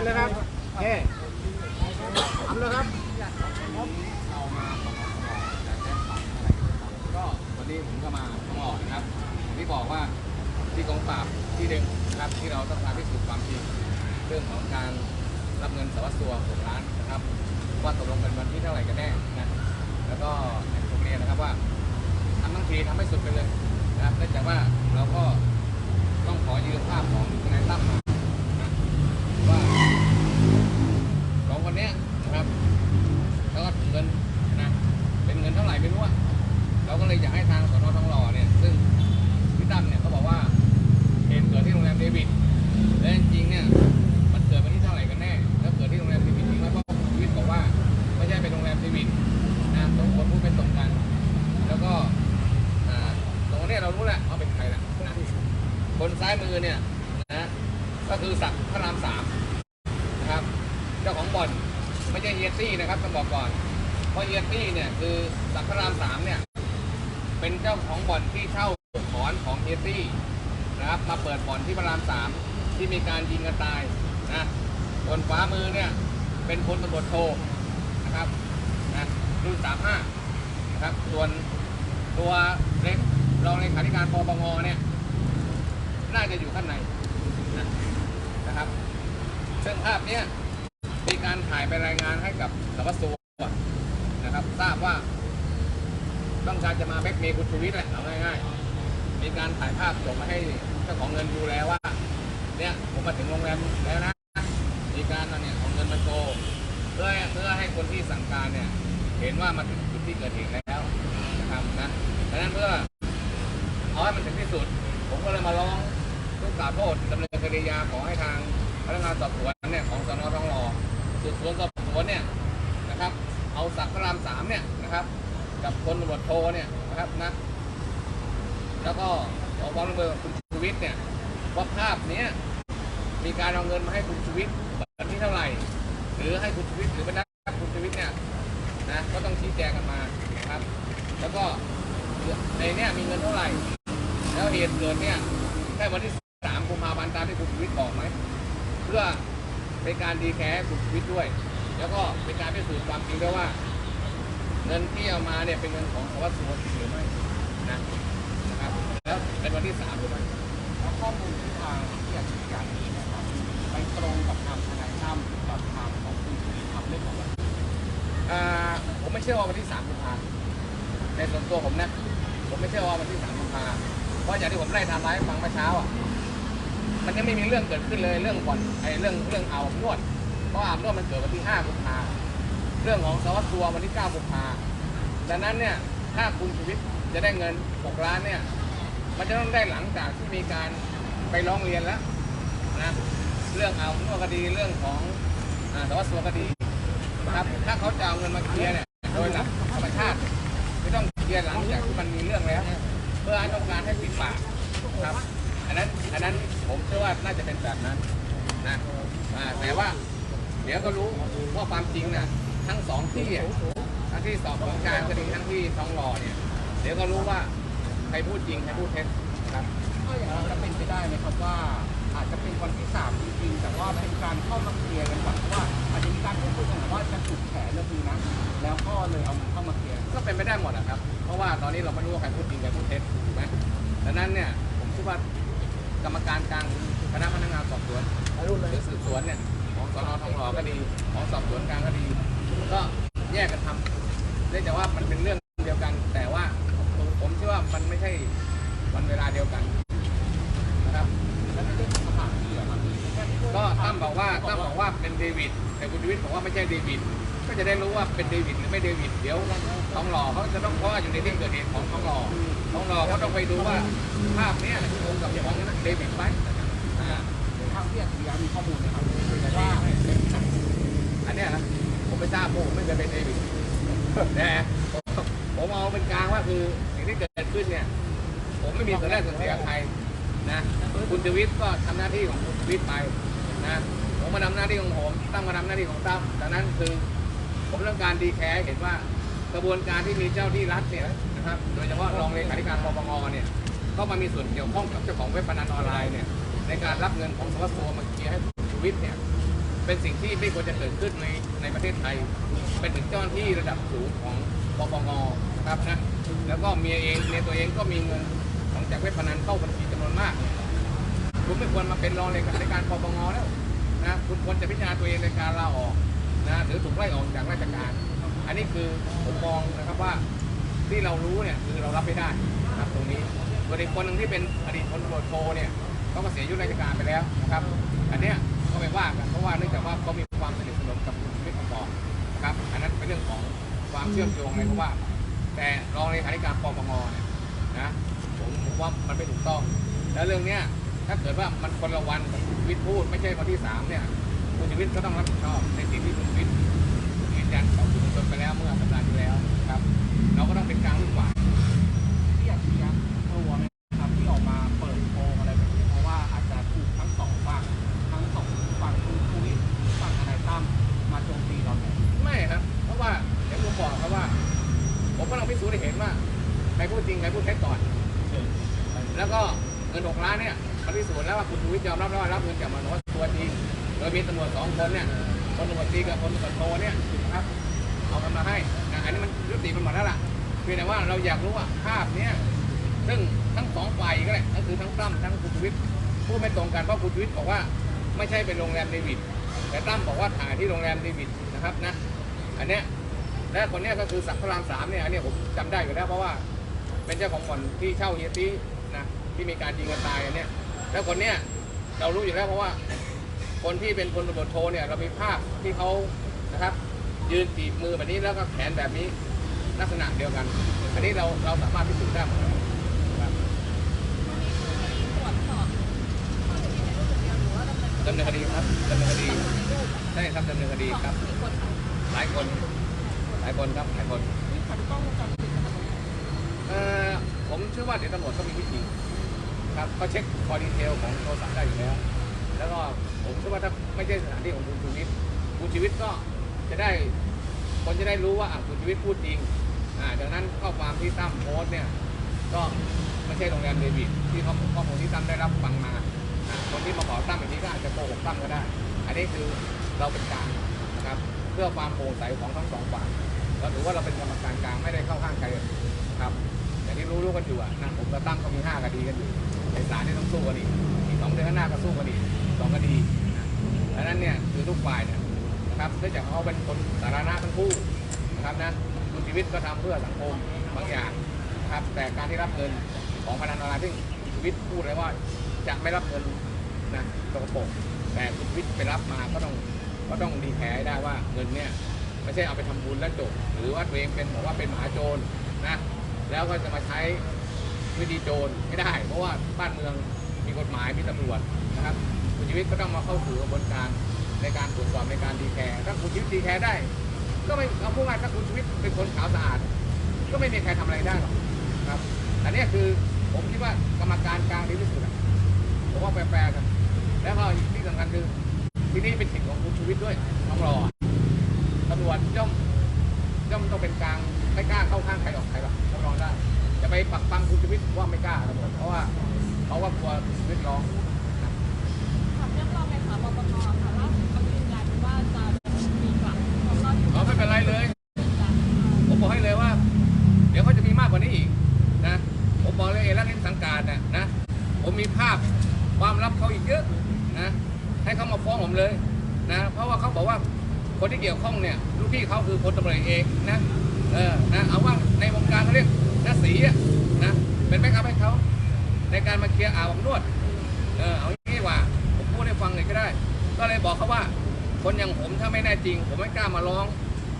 ำเลยครับเฮ้ทำเลยครับเอามาสองสองแล้วก็วันนี้ผมก็มาทองหล่อนะครับอย่างที่บอกว่าที่กองปราบที่หนึ่งนะครับที่เราต้องการพิสูจน์ความจริงเรื่องของการรับเงินสารวัตรสัวหกล้านนะครับ ว่าตกลงกันวันที่เท่าไหร่กันแน่นะแล้วก็อย่างที่ผมเรียนนะครับว่าทำทั้งทีทำให้สุดไปเลยนะครับเนื่องจากว่าเราก็ต้องขอยืมภาพของทนายตั้มมาว่า เนี้ยนะครับแล้วก็เงินนะเป็นเงินเท่าไหร่ไม่รู้อะเราก็เลยอยากให้ทางสนทองหล่อเนี่ย ซึ่งพี่ตั้มเนี่ยเขาบอกว่าเหตุเกิดที่โรงแรมเดวิดและจริงๆเนี่ยมันเกิดวันที่เท่าไหร่กันแน่แล้วเกิดที่โรงแรมเดวิดจริงไหมเพราะคุณชีวิตบอกว่าไม่ใช่เป็นโรงแรมเดวิดนะตรงคนพูดเป็นตรงกัน แล้วก็ตรงนี้เรารู้แหละว่าเป็นใครแหละนะคนซ้ายมือเนี่ยนะก็คือศักดิ์พระรามสามนะครับ เจ้าของบ่อนไม่ใช่เฮีย ตี้นะครับต้องบอกก่อนเพราะเฮียตี้เนี่ยคือสักดิ์พรามสามเนี่ยเป็นเจ้าของบ่อนที่เช่าถอนของเฮียตี้นะครับมาเปิดบ่อนที่พระรามสามที่มีการยิงกันตายนะส่วนขวามือเนี่ยเป็นพลตำรวจโทนะครับนะรุ่นสามห้านะครับส่วนตัวเล็กรองเลขาธิการปปงเนี่ยน่าจะอยู่ข้างในนะนะครับซึ่งภาพเนี้ย มีการถ่ายไปรายงานให้กับสารวัตรสัวนะครับ ทราบว่า ต้องการจะมาแบ็กเมย์คุณชูวิทย์แหละเอาง่ายๆมีการถ่ายภาพส่งมาให้เจ้าของเงินดูแล้วว่า เนี่ยผมมาถึงโรงแรมแล้วนะ มีการเอาเนี่ยเอาเงินมาโชว์เพื่อเพื่อให้คนที่สั่งการเนี่ย เห็นว่ามาถึงจุดที่เกิดเหตุแล้วนะครับนะดังนั้นเพื่อเอาให้มันถึงที่สุด ผมก็เลยมาร้องทุกข์กล่าวโทษดำเนินคดียาขอให้ทางพนักงานสอบสวนทองหล่อสืบสวนสอบสวนเนี่ยนะครับ เอาศักดิ์พ รามสามเนี่ยนะครับ กับคนตำรวจโทเนี่ยนะครับนะแล้วก็ขอความร่วมมือคุณชูวิทย์เนี่ยว่าภาพเนี้ยมีการเอาเงินมาให้คุณชูวิทย์วันที่เท่าไหร่ หรือให้คุณชูวิทย์หรือเป็นนักคุณชูวิทย์เนี่ยนะก็ต้องชี้แจงกันมานะครับ แล้วก็ในเนี้ยมีเงินเท่าไหร่ แล้วเหตุเกิดเนี่ยแค่วันที่สามกุมภาพันธ์ตามที่คุณชูวิทย์บอกไหมเพื่อเป็นการดีแคร์คุณชูวิทย์ด้วย แล้วก็เป็นการพิสูจน์ความจริงด้วยว่า เงินที่เอามาเนี่ยเป็นเงินของสารวัตรสัวจริงหรือไม่นะนะครับแล้วเป็นวันที่สามหรือไม่แล้วข้อมูลที่ทางที่อาชีพการนี้นะครับไปตรงกับทางทนายตั้มกับทางของคุณชูวิทย์ทำเรื่องของวันอ่าผมไม่เชื่อว่าวันที่สามกุมภาในส่วนตัวผมนะผมไม่เชื่อว่าวันที่สามกุมภาเพราะอย่างที่ผมไล่ทำร้ายฟังเมื่อเช้าอะมันยังไม่มีเรื่องเกิดขึ้นเลยเรื่องก่อนไอ้เรื่องเรื่องเอาบนวดเพราะอาบนวดมันเกิดวันที่ห้ากุมภา เรื่องของสารวัตรสัววันที่เก้ากุมภาดังนั้นเนี่ยถ้าคุณชีวิตจะได้เงินหกล้านเนี่ย มันจะต้องได้หลังจากที่มีการไปร้องเรียนแล้วนะเรื่องเอานวดคดีเรื่องของอ่าสารวัตรสัวคดีนะครับถ้าเขาจะเอาเงินมาเคลียร์เนี่ยโดยหลักธรรมชาติไม่ต้องเคลียร์หลังจากที่มันมีเรื่องแล้ว เพื่อให้ต้องการให้ปิดปากครับอันนั้นอันนั้นผมเชื่อว่าน่าจะเป็นแบบนั้นนะแต่ว่าเดี๋ยวก็รู้ว่าความจริงน่ะ ทั้งสองที่อะทั้งที่สอบสวนกลารคดีทั้งที่ทองหล่อเนี่ย เดี๋ยวก็รู้ว่าใครพูดจริงใครพูดเท็จครับก็อย่างนั้นจะเป็นไปได้ไหมครับว่า อาจจะเป็นวันที่สามจริงๆแต่ว่าเป็นการเข้ามาเคลียร์กันก่อนเพราะว่าอาจจะมีการพูดคุยกันว่าจะถูกแขนนะคือนะแล้วก็เลยเอามันเข้ามาเคลียร์ก็เป็นไปได้หมดนะครับ เพราะว่าตอนนี้เราไม่รู้ว่าใครพูดจริงใครพูดเท็จถูกไหมดังนั้นเนี่ยผมคิดว่ากรรมการกลางคณะพนักงานสอบสวนหรือสืบสวนเนี่ยของสนทองหล่อก็ดีของสอบสวน ชีวิตบอกว่าไม่ใช่เดวิดก็จะได้รู้ว่าเป็นเดวิดหรือไม่เดวิดเดี๋ยวทองหล่อเขาจะต้องเพราะว่าอยู่ในที่เกิดเหตุของทองหล่อทองหล่อเขาต้องไปดูว่าภาพเนี้ยตรงกับของเดวิดไหมอ่าทางที่อามีข้อมูลนะครับว่าอันเนี้ยนะผมไม่ทราบเพราะผมไม่เคยเป็นเดวิดแต่ผมเอาเป็นกลางว่าคือสิ่งที่เกิดขึ้นเนี่ย ผมไม่มีส่วนแรกส่วนเสียใครนะคุณชวิตก็ทำหน้าที่ของคุณชวิตไปนะ ผมมาทำหน้าที่ของผมตั้งมาทำหน้าที่ของตั้มดังนั้นคือ ผมต้องการดีแคร์เห็นว่ากระบวนการที่มีเจ้าที่รัฐเนี่ยนะครับโดยเฉพาะรองเลขาธิการปปงเนี่ยเข้ามามีส่วนเกี่ยวข้องกับเจ้าของเว็บพนันออนไลน์เนี่ยในการรับเงินของสวัสดิ์มาเคลียร์ให้ชูวิทย์เนี่ยเป็นสิ่งที่ไม่ควรจะเกิดขึ้นในในประเทศไทย เป็นถึงเจ้าหน้าที่ระดับสูงของปปงนะครับนะแล้วก็เมียเองเมียตัวเองก็มีเงินของจากเว็บพนันเข้าบัญชีจำนวนมาก คุณไม่ควรมาเป็นรองเลขาธิการปปงแล้ว นะคุณควรจะพิจารณาตัวเองในการลาออกนะหรือถูกไล่ออกจากราชการ อันนี้คือผมมองนะครับว่าที่เรารู้เนี่ยคือเรารับไม่ได้นะครับตรงนี้ส่วนอีกคนหนึ่งที่เป็นอดีตพลตำรวจโทเนี่ยเขาก็เสียอายุราชการไปแล้วนะครับ อันเนี้ยก็ไม่ว่ากันเพราะว่าเนื่องจากว่าเขามีความสนิทสนมกับคุณชุวิตมาก่อนนะครับอันนั้นเป็นเรื่องของความเชื่อมโยงอะไรเพราะว่า แต่รองเลขาธิการปปงเนี่ยนะผมผมว่ามันไม่ถูกต้อง แล้วเรื่องเนี้ยถ้าเกิดว่ามันคนละวันกับ คุณชีวิตพูดไม่ใช่วันที่สามเนี่ยคุณชีวิตก็ต้องรับผิดชอบในสิ่งที่คุณชีวิตยืนยันต่อสื่อมวลชนไปแล้วเมื่อสัปดาห์ที่แล้วนะครับ เราก็ต้องเป็นกลางทุกฝ่ายที่อาชีพกลัวไหมครับที่ออกมาเปิดโปงอะไรแบบนี้เพราะว่าอาจจะถูกทั้งสองฝั่งทั้งสองฝั่งคุณคุยฝั่งทนายตั้มมาโจมตีเราเนี่ยไม่ครับเพราะว่าเดี๋ยวผมบอกครับว่า ผมก็ลองพิสูจน์ให้เห็นว่าใครพูดจริงใครพูดเท็จก่อนแล้วก็เงินหกล้านเนี่ย มันพิสูจน์แล้วว่าคุณชูวิทย์ยอมรับแล้วว่ารับเงินจากมโนตัวจริงโดยมีตำรวจสองคนเนี่ยคนตำรวจตีกับคนตำรวจโทเนี่ยนะครับเอากันมาให้นะอันนี้มันยุติมันหมดแล้วล่ะเพียงแต่ว่าเราอยากรู้ว่าภาพเนี้ยซึ่งทั้งสองฝ่ายก็แหละก็คือทั้งตั้มทั้งคุณชูวิทย์พูดไม่ตรงกันเพราะคุณชูวิทย์บอกว่าไม่ใช่เป็นโรงแรมเดวิดแต่ตั้มบอกว่าถ่ายที่โรงแรมเดวิดนะครับนะอันเนี้ยและคนเนี้ยก็คือศักพระรามสามเนี่ยอันเนี้ยผมจำได้อยู่แล้วเพราะว่าเป็นเจ้าของบ่อนที่เช่าเฮียตี้นะที่มีการยิงกันตายอันเนี้ย แล้วคนเนี้ยเรารู้อยู่แล้วเพราะว่า คนที่เป็นพลตำรวจโทเนี่ยเรามีภาพที่เขานะครับ ยืนตีบมือแบบนี้แล้วก็แขนแบบนี้ลักษณะเดียวกัน อันนี้เราเราสามารถพิสูจน์ได้หมดแล้วครับดำเนินคดีครับดำเนินคดีใช่ครับดำเนินคดีครับ หลายคน หลายคนครับหลายคนเอ่อผมเชื่อว่าเดี๋ยวตำรวจก็มีวิธี ครับก็เช็คคอดีเทลของโทรศัพท์ได้อยู่แล้ว แล้วก็ผมเชื่อว่าถ้าไม่ใช่สถานที่ของคุณชูวิทย์คุณชีวิตก็จะได้คนจะได้รู้ว่าอะคุณชีวิตพูดจริงอ่าดังนั้นข้อความที่ตั้มโพสต์เนี่ยก็ไม่ใช่โรงแรมเดวิดที่เขาข้อมูลที่ตั้มได้รับฟังมาอ่าคนที่มาขอตั้มอีกทีก็อาจจะโกหกตั้มก็ได้ อันนี้คือเราเป็นกลางนะครับเพื่อความโปร่งใสของทั้งสองฝ่ายเราถือว่าเราเป็นกรรมการกลางไม่ได้เข้าข้างใครนะครับอย่างที่รู้รู้กันอยู่อะนะผมกับตั้มก็มีห้าคดีกันอยู่ ในศาลที่ต้องสู้กันอีกอีกสองเดือนข้างหน้าก็สู้กันอีกสองคดีนะดังนั้นเนี่ยคือทุกฝ่ายเนี่ยนะครับเนื่องจากเขาเป็นคนสาธารณะทั้งคู่นะครับนะคุณชีวิตก็ทำเพื่อสังคมบางอย่างนะครับแต่การที่รับเงินของพนันออนไลน์ซึ่งชีวิตพูดเลยว่าจะไม่รับเงินนะตกปรกแต่คุณชีวิตไปรับมาก็ต้องก็ต้องดีแผลได้ว่าเงินเนี่ยไม่ใช่เอาไปทำบุญแล้วจบหรือว่าตัวเองเป็นบอกว่าเป็นมหาโจรนะแล้วก็จะมาใช้ วิธีโจรไม่ได้ เพราะว่าบ้านเมืองมีกฎหมายมีตำรวจนะครับคุณชีวิตก็ต้องมาเข้าสู่กระบวนการในการตรวจสอบในการดีแคร์ถ้าคุณชีวิตดีแคร์ได้ ก็ไม่เอาพูดง่ายถ้าคุณชีวิตเป็นคนขาวสะอาด ก็ไม่มีใครทำอะไรได้หรอกครับอันเนี้ยคือผมคิดว่ากรรมการกลางดีที่สุดผมว่าแฟร์ๆกันแล้วก็ที่สำคัญคือที่นี่เป็นสิทธิ์ของคุณชูวิทย์ด้วยต้องรอตำรวจย่อมย่อมต้องเป็นกลางไม่กล้าเข้าข้างใครออกใครหรอก ปปักปังคุณชูวิทย์ว่าไม่กล้าตำรวจเพราะว่าเขาว่ากลัวคุณชูวิทย์ร้องถามเรื่องรองเลขาปปงค่ะล่าสุดก็ยืนยันว่าจะมีกลับเพราะว่าเขาไม่เป็นไรเลย ผมบอกให้เลยว่า เดี๋ยวเขาจะมีมากกว่านี้อีกนะ ผมบอกเลยเอรักเล่นสังการเนี่ยนะ ผมมีภาพความลับเขาอีกเยอะนะ ให้เขามาฟ้องผมเลยนะ เพราะว่าเขาบอกว่าคนที่เกี่ยวข้องเนี่ย ลูกพี่เขาคือคนตำรวจเอกนะ เออ นะ เอาว่าในวงการเขาเรียก นักสีอะนะเป็นแบ็คอัพให้เขาในการมาเคลียร์อ่าวนวดเออเอางี้กว่าผมพูดให้ฟังเลยก็ได้ ก็เลยบอกเขาว่า คนอย่างผมถ้าไม่แน่จริง ผมไม่กล้ามาร้อง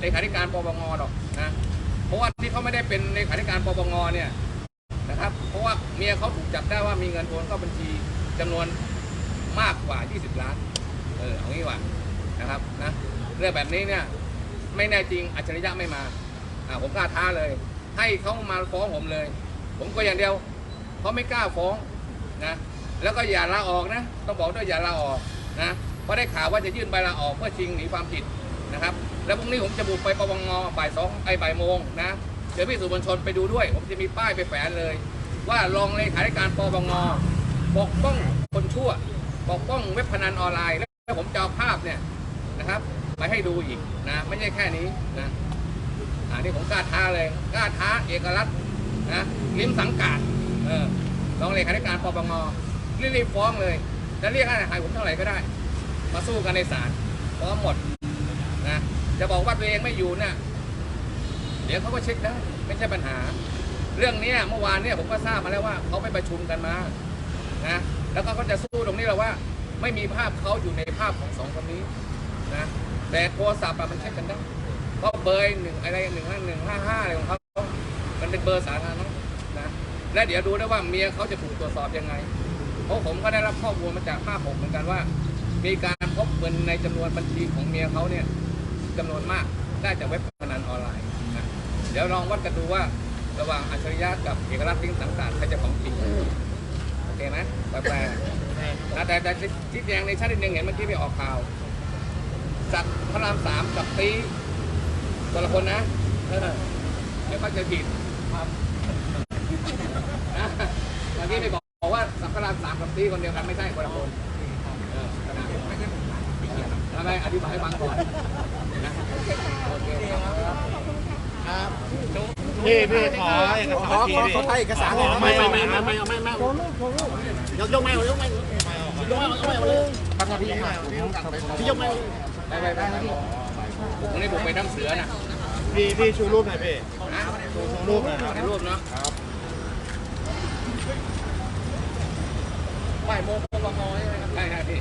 เลขาธิการปปงหรอกนะเพราะว่าที่เขาไม่ได้เป็นเลขาธิการปปงเนี่ยนะครับ เพราะว่าเมียเขาถูกจับได้ว่ามีเงินโอนเข้าบัญชีจำนวนมากกว่า 20 ล้าน เออเอางี้กว่านะครับนะเรื่องแบบนี้เนี่ยไม่แน่จริงอัจฉริยะไม่มาอ่าผมกล้าท้าเลย ให้เขามาฟ้องผมเลย ผมก็อย่างเดียวเขาไม่กล้าฟ้องนะแล้วก็อย่าลาออกนะต้องบอกด้วยอย่าลาออกนะเพราะได้ข่าวว่าจะยื่นใบลาออกเพื่อชิงหนีความผิดนะครับ แล้วพรุ่งนี้ผมจะบุกไปปปงบ่ายสองไอ้บ่ายโมงนะเดี๋ยวพี่สื่อมวลชนไปดูด้วย ผมจะมีป้ายไปแฝงเลย ว่ารองเลขาธิการปปงปกป้องคนชั่วปกป้องเว็บพนันออนไลน์แล้วผมจะเอาภาพเนี่ยนะครับ ไปให้ดูอีกนะ ไม่ใช่แค่นี้นะ อันนี้ผมกล้าท้าเลยกล้าท้าเอกรัฐนะลิ้มสังกาดเออรองเลขาธิการปปงรีบฟ้องเลยจะเรียกค่าเสียหายผมเท่าไหร่ก็ได้ มาสู้กันในศาลพร้อมหมดนะจะบอกว่าตัวเองไม่อยู่นี่ยเดี๋ยวเขาก็เช็คได้ไม่ใช่ปัญหา เรื่องนี้เมื่อวานเนี่ยผมก็ทราบมาแล้วว่าเขาไปประชุมกันมานะแล้วก็เขาจะสู้ตรงนี้แหละว่า ไม่มีภาพเขาอยู่ในภาพของสองคนนี้นะแต่โทรศัพท์มันเช็คกันได้ เพราะเบอร์หนึ่งอะไรหนึ่งห้าหนึ่งห้าห้าอะไรของเขามันเป็นเบอร์สาธารณะนะและเดี๋ยวดูได้ว่าเมียเขาจะถูกตรวจสอบยังไง เพราะผมก็ได้รับข้อมูลมาจากภาคหกเหมือนกันว่า มีการพบเงินในจำนวนบัญชีของเมียเขาเนี่ยจำนวนมากได้จากเว็บพนันออนไลน์นะเดี๋ยวลองวัดกันดูว่าระหว่างอัจฉริยะกับเอกลักษณ์ลิงสังกัดใครจะของจริงโอเคไหมแปลๆนะแต่แต่ชี้แจงในชั้นที่หนึ่งเห็นเมื่อกี้ไปออกข่าวจากพระรามสามกับตี คนละคนนะเออเดี๋ยวเขาใจะผิดครับนะเมื่อกี้ไปบอกว่าสักพระรามสามกับตีคนเดียวกันไม่ใช่คนละคนเออทำไมอธิบายให้ฟังก่อนนะโอเคครับครับพี่พี่ขอเอกขอสารขอขอถ่ายเอกสารหน่อยนะไม่ไม่ไม่ไม่ไม่ไม่ไม่โชว์รูปโชว์รูปยกยกไม่ยกไม่ยกไม่ยกไม่เลยครับพี่พี่ยกไม่ไปไปไปไปวันนี้ผมไปน้ำเสือนะพี่พี่ชูรูปหน่อยพี่นะชูชูรูปหน่อยครับในรูปเนาะบ่ายโมงปปงใช่ไหมครับใช่ใช่พี่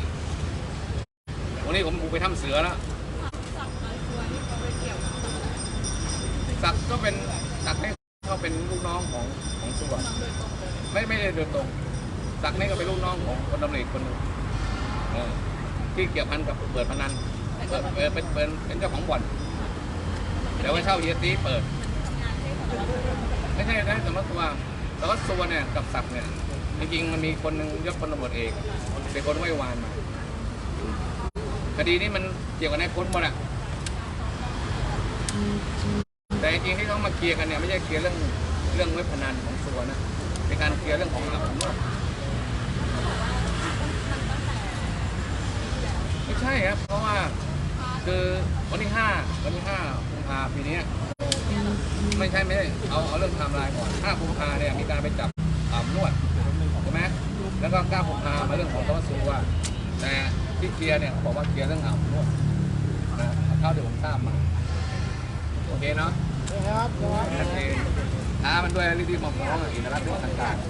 วันนี้ผมบุกไปถ้ำเสือแล้วสับมาชวนที่เขาไปเกี่ยวกับสับศักดิ์ก็เป็นศักดิ์นี่เขาเป็นลูกน้องของของสุวรรณน้องโดยตรงเลยไม่ไม่ได้โดยตรงศักดิ์นี่ก็เป็นลูกน้องของคนตำรวจคนหนึ่งเออที่เกี่ยวพันกับเปิดพนัน เปิดเปิดเป็นเป็นเป็นเจ้าของบ่อนเดี๋ยวไปเช่าเฮียตีเปิด ไม่ใช่ได้สำนักตัวแต่ว่าตัวเนี่ยกับศักดิ์เนี่ยจริงๆมันมีคนหนึ่งยศพลตำรวจเอกเป็นคนไหว้วานมา คดีนี้มันเกี่ยวกับนายพ้นหมดอะแต่จริงที่เขามาเคลียร์กันเนี่ยไม่ใช่เคลียร์เรื่องเรื่องเว็บพนันของตัวนะเป็นการเคลียร์เรื่องของอาบอบนวดไม่ใช่ครับ เพราะว่า คือวันที่ห้าวันที่ห้ากุมภาพันธ์ปีนี้ไม่ใช่ไม่ใช่เอาเอาเรื่องไทม์ไลน์ก่อน5กุมภาเนี่ยมีการไปจับอาบนวดใช่ไหมแล้วก็9กุมภามาเรื่องของตะวันสูว่าแต่ที่เคลียร์เนี่ยเขาบอกว่าเคลียร์เรื่องอาบนวดนะเท่าที่ผมทราบมาโอเคเนาะครับชัดเจนท้ามันด้วยรีบๆมาฟ้องอินทรัตน์เรื่องต่างๆ